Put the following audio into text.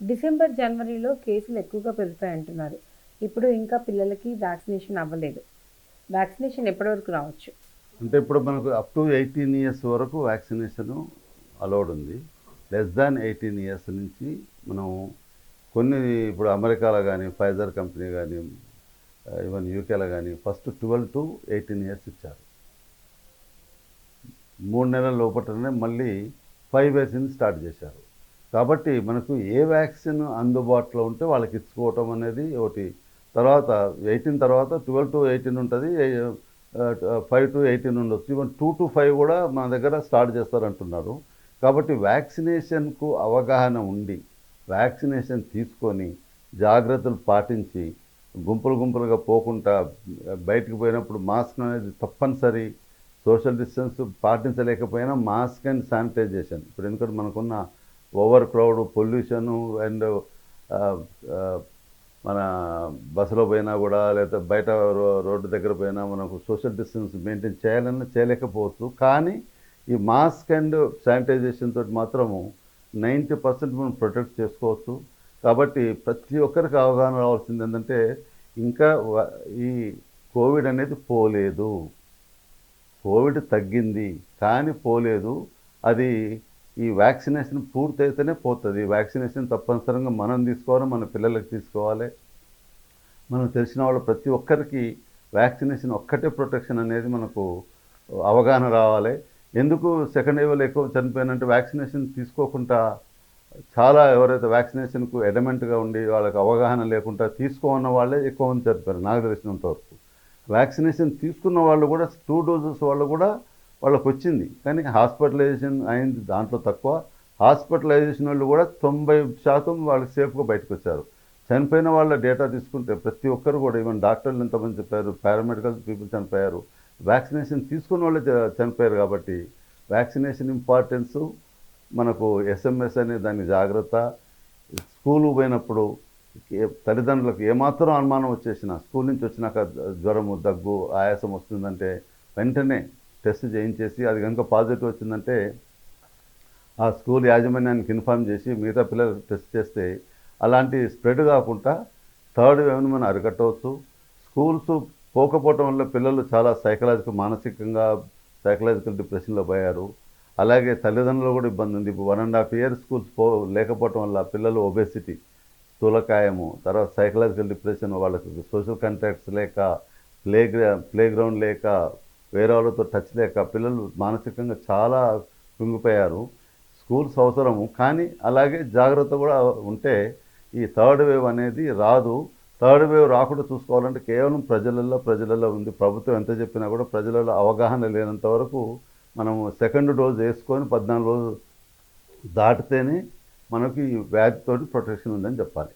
December జనవరిలో కేసులు ఎక్కువగా పెరుగుతాయి అంటున్నారు ఇప్పుడు ఇంకా పిల్లలకి వ్యాక్సినేషన్ అవ్వలేదు. వ్యాక్సినేషన్ ఎప్పటివరకు రావచ్చు? అంటే ఇప్పుడు మనకు అప్ టు ఎయిటీన్ ఇయర్స్ వరకు వ్యాక్సినేషన్ అలౌడ్ ఉంది. లెస్ దాన్ ఎయిటీన్ ఇయర్స్ నుంచి మనం కొన్ని ఇప్పుడు అమెరికాలో కానీ ఫైజర్ కంపెనీ కానీ ఈవెన్ యూకేలో కానీ first twelve to eighteen years ఇచ్చారు. మూడు నెలల లోపలనే మళ్ళీ ఫైవ్ ఇయర్స్ని స్టార్ట్ చేశారు. కాబట్టి మనకు ఏ వ్యాక్సిన్ అందుబాటులో ఉంటే వాళ్ళకి ఇచ్చుకోవటం అనేది ఒకటి. తర్వాత ఎయిటీన్ తర్వాత ట్వెల్వ్ టు ఎయిటీన్ ఉంటుంది ఫైవ్ టు ఎయిటీన్ ఉండొచ్చు. ఈవెన్ టూ టు ఫైవ్ కూడా మన దగ్గర స్టార్ట్ చేస్తారంటున్నారు. కాబట్టి వ్యాక్సినేషన్కు అవగాహన ఉండి వ్యాక్సినేషన్ తీసుకొని జాగ్రత్తలు పాటించి గుంపులు గుంపులుగా పోకుండా బయటికి పోయినప్పుడు మాస్క్ అనేది తప్పనిసరి. సోషల్ డిస్టెన్స్ పాటించలేకపోయినా మాస్క్ అండ్ శానిటైజేషన్. ఇప్పుడు ఎందుకంటే మనకున్న ఓవర్ క్రౌడ్ పొల్యూషను అండ్ మన బస్సులో పోయినా కూడా లేదా బయట రో- రోడ్డు దగ్గర పోయినా మనకు సోషల్ డిస్టెన్స్ మెయింటైన్ చేయాలన్నా చేయలేకపోవచ్చు. కానీ ఈ మాస్క్ అండ్ శానిటైజేషన్ తోటి మాత్రము నైంటీ పర్సెంట్ మనం ప్రొటెక్ట్ చేసుకోవచ్చు. కాబట్టి ప్రతి ఒక్కరికి అవగాహన రావాల్సింది ఏంటంటే ఇంకా ఈ కోవిడ్ అనేది పోలేదు. కోవిడ్ తగ్గింది కానీ పోలేదు. అది ఈ వ్యాక్సినేషన్ పూర్తయితేనే పోతుంది. వ్యాక్సినేషన్ తప్పనిసరిగా మనం తీసుకోవాలి మన పిల్లలకి తీసుకోవాలి. మనం తెలిసిన వాళ్ళు ప్రతి ఒక్కరికి వ్యాక్సినేషన్ ఒక్కటే ప్రొటెక్షన్ అనేది మనకు అవగాహన రావాలి. ఎందుకు సెకండ్ వేవ్లో ఎక్కువ చనిపోయినంటే వ్యాక్సినేషన్ తీసుకోకుండా చాలా ఎవరైతే వ్యాక్సినేషన్కు ఎడమెంట్గా ఉండి వాళ్ళకి అవగాహన లేకుండా తీసుకోన్న వాళ్ళే ఎక్కువ మంది చనిపోయారు నాకు తెలిసినంత వరకు వ్యాక్సినేషన్ తీసుకున్న వాళ్ళు కూడా టూ డోసెస్ వాళ్ళు కూడా వాళ్ళకి వచ్చింది కానీ హాస్పిటలైజేషన్ అయింది దాంట్లో తక్కువ. హాస్పిటలైజేషన్ వాళ్ళు కూడా తొంభై శాతం వాళ్ళు సేఫ్గా బయటకు వచ్చారు చనిపోయిన వాళ్ళ డేటా తీసుకుంటే ప్రతి ఒక్కరు కూడా ఈవెన్ డాక్టర్లు ఎంతమంది చెప్పారు పారామెడికల్ పీపుల్ చనిపోయారు. వ్యాక్సినేషన్ తీసుకున్న వాళ్ళు చనిపోయారు కాబట్టి వ్యాక్సినేషన్ ఇంపార్టెన్సు మనకు ఎస్ఎంఎస్ అనే దాని జాగ్రత్త. స్కూలు పోయినప్పుడు తల్లిదండ్రులకు ఏమాత్రం అనుమానం వచ్చేసిన స్కూల్ నుంచి వచ్చినాక జ్వరము దగ్గు ఆయాసం వస్తుందంటే వెంటనే టెస్ట్ చేయించేసి అది కనుక పాజిటివ్ వచ్చిందంటే ఆ స్కూల్ యాజమాన్యానికి ఇన్ఫామ్ చేసి మిగతా పిల్లలు టెస్ట్ చేస్తే అలాంటి స్ప్రెడ్ కాకుండా థర్డ్ వేవ్ని మనం అరికట్టవచ్చు. స్కూల్స్ పోకపోవటం వల్ల పిల్లలు చాలా సైకలాజికల్ మానసికంగా సైకలాజికల్ డిప్రెషన్లో పోయారు. అలాగే తల్లిదండ్రులు కూడా ఇబ్బంది ఉంది. ఇప్పుడు one and half year schools పో లేకపోవటం వల్ల పిల్లలు ఒబేసిటీ స్థూలకాయము తర్వాత సైకలాజికల్ డిప్రెషన్ వాళ్ళకి సోషల్ కాంటాక్ట్స్ లేక ప్లే ప్లే గ్రౌండ్ లేక వేరే వాళ్ళతో టచ్ లేక పిల్లలు మానసికంగా చాలా కుంగిపోయారు. స్కూల్స్ అవసరము కానీ అలాగే జాగ్రత్త కూడా ఉంటే ఈ థర్డ్ వేవ్ అనేది రాదు. థర్డ్ వేవ్ రాకుండా చూసుకోవాలంటే కేవలం ప్రజలలో ప్రజలలో ఉంది. ప్రభుత్వం ఎంత చెప్పినా కూడా ప్రజలలో అవగాహన లేనంత వరకు మనము సెకండ్ డోస్ వేసుకొని పద్నాలుగు రోజులు దాటితేనే మనకి ఈ వ్యాధితోటి ప్రొటెక్షన్ ఉందని చెప్పాలి.